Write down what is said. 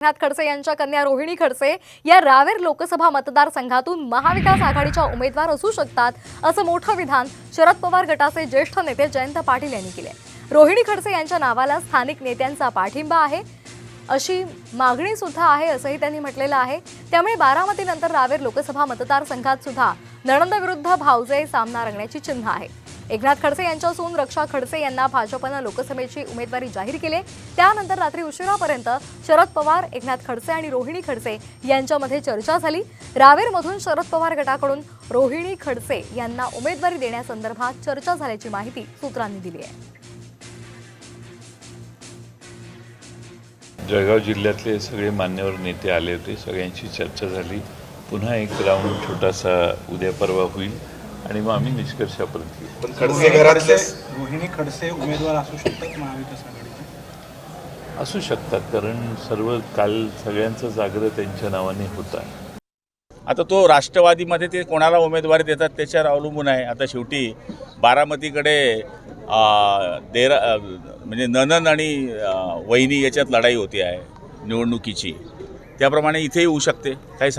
एकनाथ खडसे यांच्या कन्या रोहिणी खडसे या रावेर लोकसभा मतदारसंघातून महाविकास आघाडीच्या उमेदवार असू शकतात असं मोठं विधान शरद पवार गटाचे ज्येष्ठ नेते जयंत पाटील यांनी केले रोहिणी खडसे यांच्या नावाला स्थानिक नेत्यांचा पाठिंबा आहे अशी मागणी सुद्धा आहे असंही त्यांनी म्हटलेलं आहे. त्यामुळे बारामतीनंतर रावेर लोकसभा मतदारसंघात सुद्धा नणंदविरुद्ध भावजे सामना रंगण्याची चिन्ह आहे. एकनाथ खडसे यांच्या सून रक्षा खडसे यांना भाजपनं लोकसभेची उमेदवारी जाहीर केली त्यानंतर रात्री उशिरापर्यंत शरद पवार एकनाथ खडसे आणि रोहिणी खडसे यांच्यामध्ये चर्चा झाली. रावेरमधून शरद पवार गटाकडून रोहिणी खडसे यांना उमेदवारी देण्यासंदर्भात चर्चा झाल्याची माहिती सूत्रांनी दिली आहे. जळगाव जिल्ह्यातले सगळे मान्यवर नेते आले होते. सगळ्यांची चर्चा झाली. पुन्हा एक राऊंड छोटासा उद्या परवा होईल. आणि मग आम्ही निष्कर्षापर्यंत येऊ पण खडसे घरातले रोहिणी खडसे उमेदवार असू शकतात महाविकास आघाडीचे? असू शकतात कारण सर्व काल सगळ्यांचाच आग्रह त्यांच्या नावाने होता आता तो राष्ट्रवादीमध्ये ते कोणाला उमेदवारी देतात त्याच्यावर अवलंबून आहे. आता शेवटी बारामतीकडे आ, देरा अ, म्हणजे ननन आणि अ, वहिनी याच्यात लढाई होती आहे निवडणुकीची. त्याप्रमाणे इथेही होऊ शकते काही